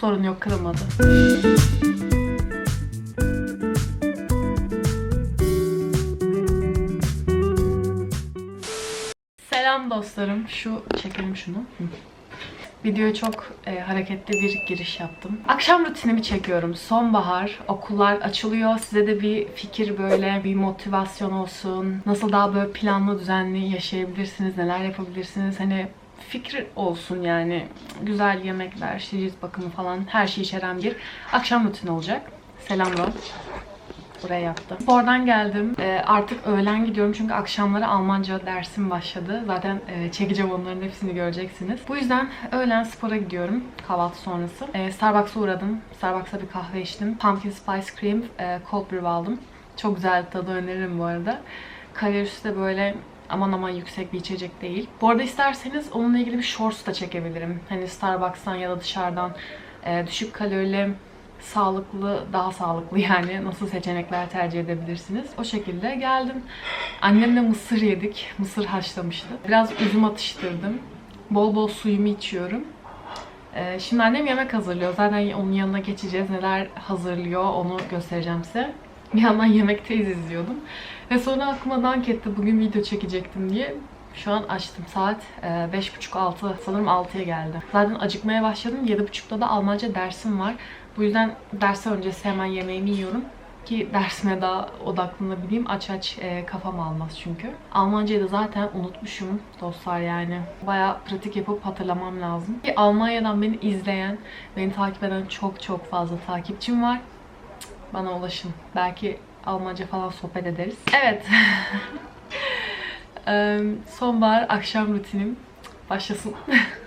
Sorun yok kırılmadı. Selam dostlarım. Şu çekelim şunu. Videoya çok e, hareketli bir giriş yaptım. Akşam rutinimi çekiyorum. Sonbahar, okullar açılıyor. Size de bir fikir böyle, bir motivasyon olsun. Nasıl daha böyle planlı, düzenli yaşayabilirsiniz, neler yapabilirsiniz. Hani fikir olsun yani. Güzel yemekler, cilt bakımı falan her şeyi içeren bir akşam rutini olacak. Selam Ron. Buraya yaptım. Spordan geldim. Ee, artık öğlen gidiyorum çünkü akşamları Almanca dersim başladı. Zaten e, çekeceğim onların hepsini göreceksiniz. Bu yüzden öğlen spora gidiyorum kahvaltı sonrası. Ee, Starbucks'a uğradım. Starbucks'a bir kahve içtim. Pumpkin Spice Cream e, cold brew aldım. Çok güzel tadı öneririm bu arada. Kalorisi de böyle aman aman yüksek bir içecek değil. Bu arada isterseniz onunla ilgili bir shorts da çekebilirim. Hani Starbucks'tan ya da dışarıdan e, düşük kalorili sağlıklı, daha sağlıklı yani nasıl seçenekler tercih edebilirsiniz. O şekilde geldim. Annemle mısır yedik. Mısır haşlamıştı. Biraz üzüm atıştırdım. Bol bol suyumu içiyorum. Ee, şimdi annem yemek hazırlıyor. Zaten onun yanına geçeceğiz. Neler hazırlıyor onu göstereceğim size. Bir yandan yemekteyiz izliyordum. Ve sonra aklıma dank etti. Bugün video çekecektim diye. Şu an açtım. Saat e, 5.30-6. Sanırım 6'ya geldi. Zaten acıkmaya başladım. 7.30'da da Almanca dersim var. Bu yüzden ders öncesi hemen yemeğimi yiyorum ki dersime daha odaklanabileyim. Aç aç e, kafam almaz çünkü. Almancayı da zaten unutmuşum dostlar yani. Bayağı pratik yapıp hatırlamam lazım. Ki Almanya'dan beni izleyen, beni takip eden çok çok fazla takipçim var. Bana ulaşın. Belki Almanca falan sohbet ederiz. Evet. Sonbahar akşam rutinim başlasın.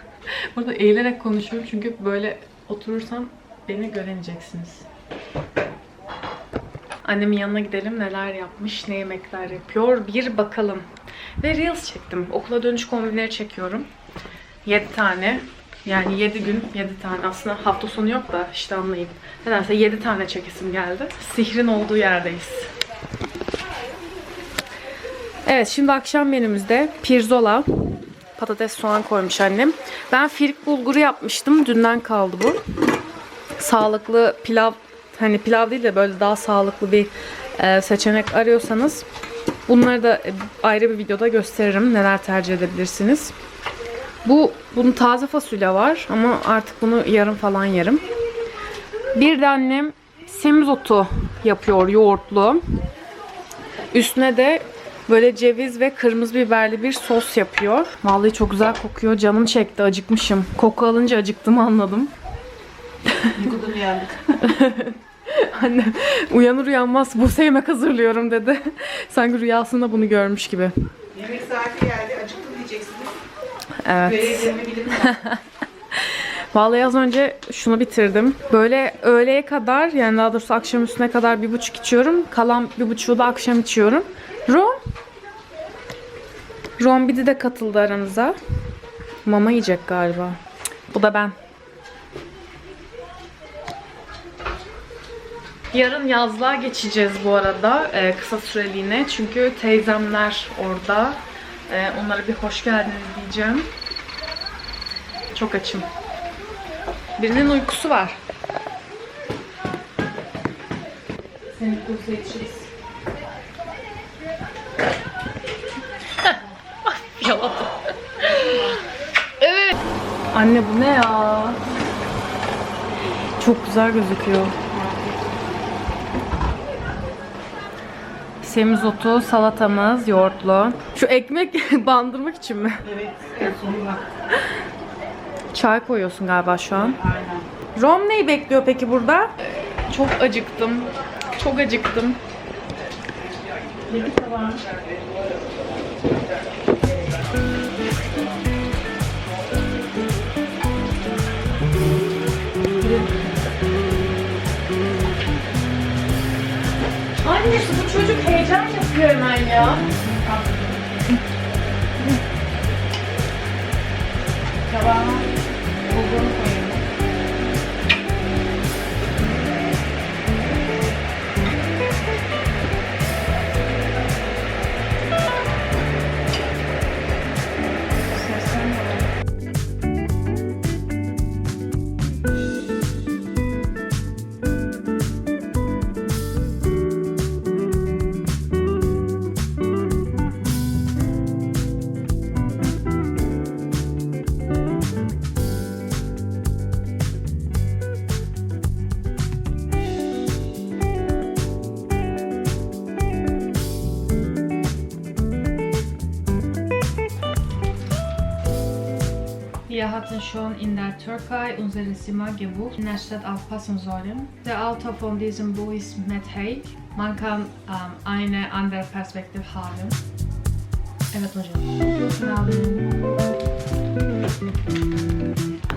Burada eğilerek konuşuyorum çünkü böyle oturursam beni göremeyeceksiniz. Annemin yanına gidelim neler yapmış, ne yemekler yapıyor bir bakalım. Ve Reels çektim. Okula dönüş kombinleri çekiyorum. 7 tane. Yani 7 gün 7 tane. Aslında hafta sonu yok da işte anlayın. Nedense 7 tane çekesim geldi. Sihrin olduğu yerdeyiz. Evet şimdi akşam menümüzde pirzola, patates soğan koymuş annem. Ben firik bulguru yapmıştım. Dünden kaldı bu. Sağlıklı pilav hani pilav değil de böyle daha sağlıklı bir e, seçenek arıyorsanız bunları da e, ayrı bir videoda gösteririm. Neler tercih edebilirsiniz. Bu bunun taze fasulye var ama artık bunu yarın falan yerim. Bir de annem semizotu yapıyor yoğurtlu. Üstüne de böyle ceviz ve kırmızı biberli bir sos yapıyor. Vallahi çok güzel kokuyor. Canım çekti, acıkmışım. Koku alınca acıktığımı anladım. Yıkıdım uyandık. Annem uyanır uyanmaz bu yemek hazırlıyorum dedi. Sanki rüyasında bunu görmüş gibi. Yemek saati geldi. Acıktım. Evet. Vallahi az önce şunu bitirdim. Böyle öğleye kadar yani daha doğrusu akşam üstüne kadar bir buçuk içiyorum. Kalan bir buçuğu da akşam içiyorum. Rom. Rombidi de katıldı aranıza. Mama yiyecek galiba. Bu da ben. Yarın yazlığa geçeceğiz bu arada e, kısa süreliğine. Çünkü teyzemler orada. E, onlara bir hoş geldiniz diyeceğim. Çok açım. Birinin uykusu var. Senin kursa yetişiriz. Yaladım. evet. Anne bu ne ya? Çok güzel gözüküyor. Semizotu, salatamız, yoğurtlu. Şu ekmek bandırmak için mi? evet. Sonunda. Çay koyuyorsun galiba şu an. Aynen. Rom neyi bekliyor peki burada? Çok acıktım. Çok acıktım. Yedik tabağını. Yapıyor hemen hatten schon in der Türkei unsere Zimmer gebucht, in der Stadt aufpassen sollen. Der Autor von diesem Buch ist Matt Haig. Man kann ähm, eine andere Perspektive haben. Evet hocam. Guten Abend.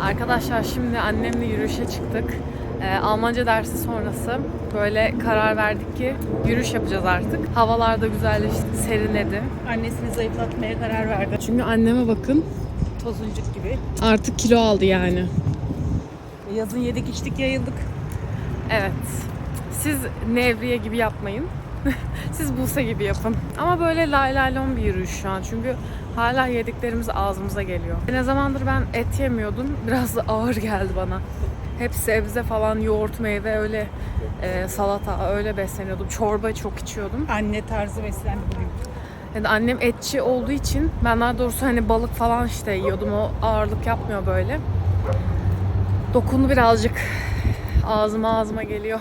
Arkadaşlar şimdi annemle yürüyüşe çıktık. Ee, Almanca dersi sonrası böyle karar verdik ki yürüyüş yapacağız artık. Havalar da güzelleşti, serinledi. Annesini zayıflatmaya karar verdi. Çünkü anneme bakın Tozuncuk gibi. artık kilo aldı yani. Yazın yedik içtik yayıldık. Evet. Siz Nevriye gibi yapmayın. Siz Buse gibi yapın. Ama böyle lay lay lon bir yürüyüş şu an. Çünkü hala yediklerimiz ağzımıza geliyor. Ne zamandır ben et yemiyordum. Biraz da ağır geldi bana. Hep sebze falan, yoğurt, meyve öyle e, salata öyle besleniyordum. Çorba çok içiyordum. Anne tarzı beslendi bugün. Yani annem etçi olduğu için ben daha doğrusu hani balık falan işte yiyordum. O ağırlık yapmıyor böyle. Dokundu birazcık. Ağzıma ağzıma geliyor.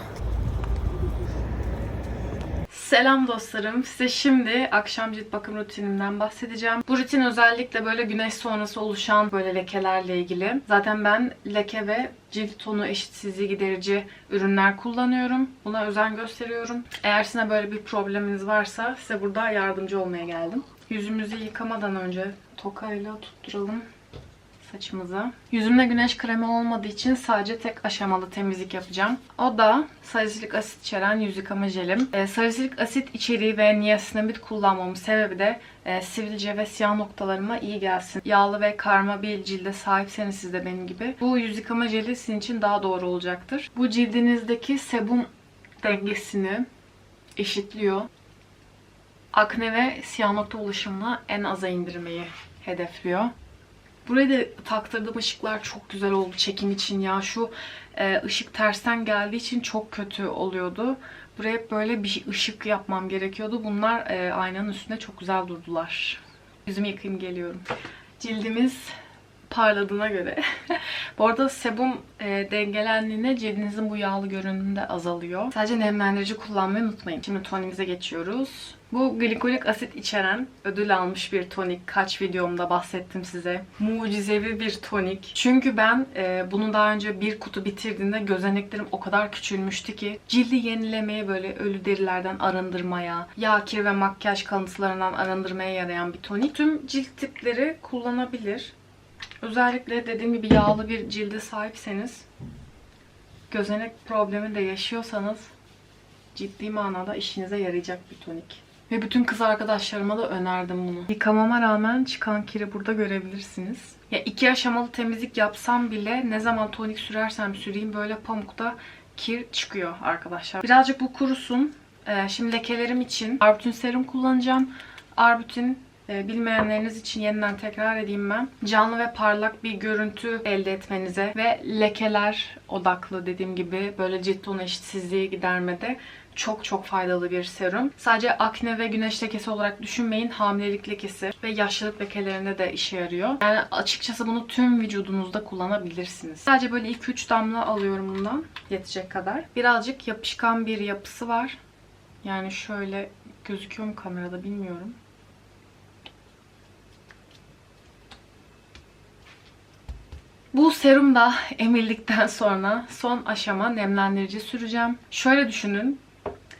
Selam dostlarım. Size şimdi akşam cilt bakım rutinimden bahsedeceğim. Bu rutin özellikle böyle güneş sonrası oluşan böyle lekelerle ilgili. Zaten ben leke ve cilt tonu eşitsizliği giderici ürünler kullanıyorum. Buna özen gösteriyorum. Eğer sizin böyle bir probleminiz varsa size burada yardımcı olmaya geldim. Yüzümüzü yıkamadan önce tokayla tutturalım saçımıza. Yüzümde güneş kremi olmadığı için sadece tek aşamalı temizlik yapacağım. O da salisilik asit içeren yüz yıkama jelim. E, salisilik asit içeriği ve niasinamid kullanmamın sebebi de e, sivilce ve siyah noktalarıma iyi gelsin. Yağlı ve karma bir cilde sahipseniz siz de benim gibi. Bu yüz yıkama jeli sizin için daha doğru olacaktır. Bu cildinizdeki sebum dengesini eşitliyor. Akne ve siyah nokta oluşumunu en aza indirmeyi hedefliyor. Buraya da taktırdığım ışıklar çok güzel oldu çekim için ya. Şu e, ışık tersten geldiği için çok kötü oluyordu. Buraya hep böyle bir ışık yapmam gerekiyordu. Bunlar e, aynanın üstünde çok güzel durdular. Yüzümü yıkayayım geliyorum. Cildimiz parladığına göre. bu arada sebum e, dengelendiğinde cildinizin bu yağlı görünümü de azalıyor. Sadece nemlendirici kullanmayı unutmayın. Şimdi tonimize geçiyoruz. Bu glikolik asit içeren ödül almış bir tonik. Kaç videomda bahsettim size. Mucizevi bir tonik. Çünkü ben e, bunu daha önce bir kutu bitirdiğinde gözeneklerim o kadar küçülmüştü ki cildi yenilemeye böyle ölü derilerden arındırmaya, yağ, kir ve makyaj kalıntılarından arındırmaya yarayan bir tonik. Tüm cilt tipleri kullanabilir. Özellikle dediğim gibi yağlı bir cilde sahipseniz, gözenek problemi de yaşıyorsanız ciddi manada işinize yarayacak bir tonik. Ve bütün kız arkadaşlarıma da önerdim bunu. Yıkamama rağmen çıkan kiri burada görebilirsiniz. Ya iki aşamalı temizlik yapsam bile ne zaman tonik sürersem süreyim böyle pamukta kir çıkıyor arkadaşlar. Birazcık bu kurusun. Ee, şimdi lekelerim için Arbutin serum kullanacağım. Arbutin bilmeyenleriniz için yeniden tekrar edeyim ben. Canlı ve parlak bir görüntü elde etmenize ve lekeler odaklı dediğim gibi böyle cilt tonu eşitsizliği gidermede çok çok faydalı bir serum. Sadece akne ve güneş lekesi olarak düşünmeyin. Hamilelik lekesi ve yaşlılık lekelerinde de işe yarıyor. Yani açıkçası bunu tüm vücudunuzda kullanabilirsiniz. Sadece böyle 2-3 damla alıyorum bundan. Yetecek kadar. Birazcık yapışkan bir yapısı var. Yani şöyle gözüküyor mu kamerada bilmiyorum. Bu serum da emildikten sonra son aşama nemlendirici süreceğim. Şöyle düşünün.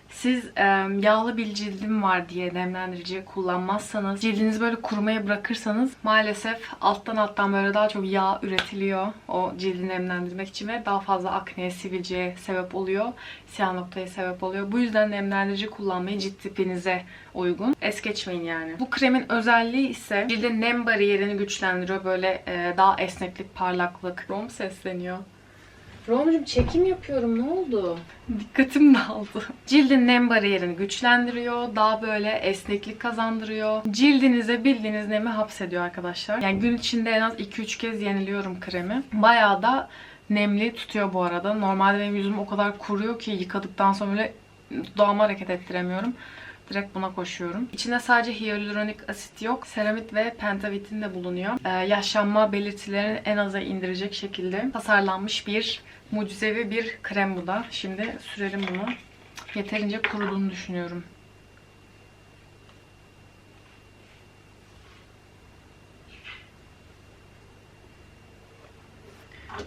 Siz e, yağlı bir cildim var diye nemlendirici kullanmazsanız, cildinizi böyle kurumaya bırakırsanız maalesef alttan alttan böyle daha çok yağ üretiliyor o cildi nemlendirmek için ve daha fazla akneye, sivilceye sebep oluyor. Siyah noktaya sebep oluyor. Bu yüzden nemlendirici kullanmayı cilt tipinize uygun. Es geçmeyin yani. Bu kremin özelliği ise cildin nem bariyerini güçlendiriyor. Böyle e, daha esneklik, parlaklık. Rom sesleniyor. Romcum çekim yapıyorum. Ne oldu? Dikkatim dağıldı. Cildin nem bariyerini güçlendiriyor. Daha böyle esneklik kazandırıyor. Cildinize bildiğiniz nemi hapsediyor arkadaşlar. Yani gün içinde en az 2-3 kez yeniliyorum kremi. Bayağı da nemli tutuyor bu arada. Normalde benim yüzüm o kadar kuruyor ki yıkadıktan sonra böyle dudağımı hareket ettiremiyorum. Direkt buna koşuyorum. İçinde sadece hyaluronik asit yok. Seramit ve pentavitin de bulunuyor. Ee, yaşlanma belirtilerini en aza indirecek şekilde tasarlanmış bir mucizevi bir krem bu da. Şimdi sürelim bunu. Yeterince kuruduğunu düşünüyorum.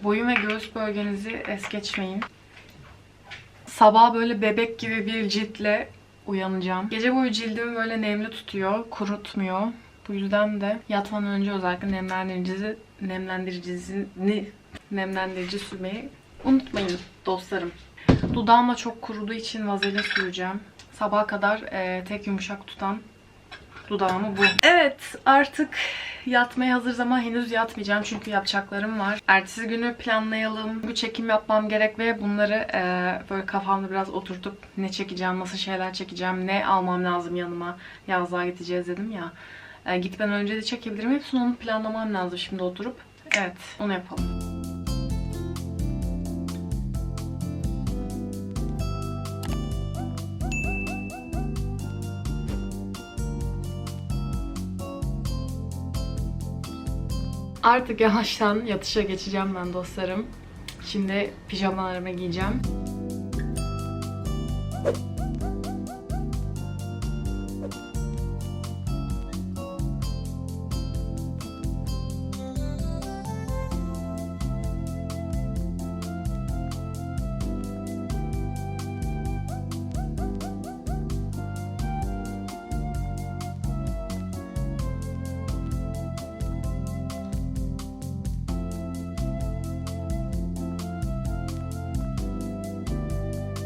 Boyun ve göğüs bölgenizi es geçmeyin. Sabah böyle bebek gibi bir ciltle uyanacağım. Gece boyu cildimi böyle nemli tutuyor, kurutmuyor. Bu yüzden de yatmadan önce özellikle nemlendirici nemlendiricini nemlendirici sürmeyi unutmayın dostlarım. Dudağım da çok kuruduğu için vazelin süreceğim. Sabaha kadar e, tek yumuşak tutan dudağımı bu. Evet artık yatmaya hazır ama henüz yatmayacağım çünkü yapacaklarım var. Ertesi günü planlayalım. Bu çekim yapmam gerek ve bunları e, böyle kafamda biraz oturtup ne çekeceğim, nasıl şeyler çekeceğim, ne almam lazım yanıma. Yazlığa gideceğiz dedim ya. E, gitmeden önce de çekebilirim. Hepsini onu planlamam lazım şimdi oturup. Evet onu yapalım. Artık yavaştan yatışa geçeceğim ben dostlarım. Şimdi pijamalarımı giyeceğim.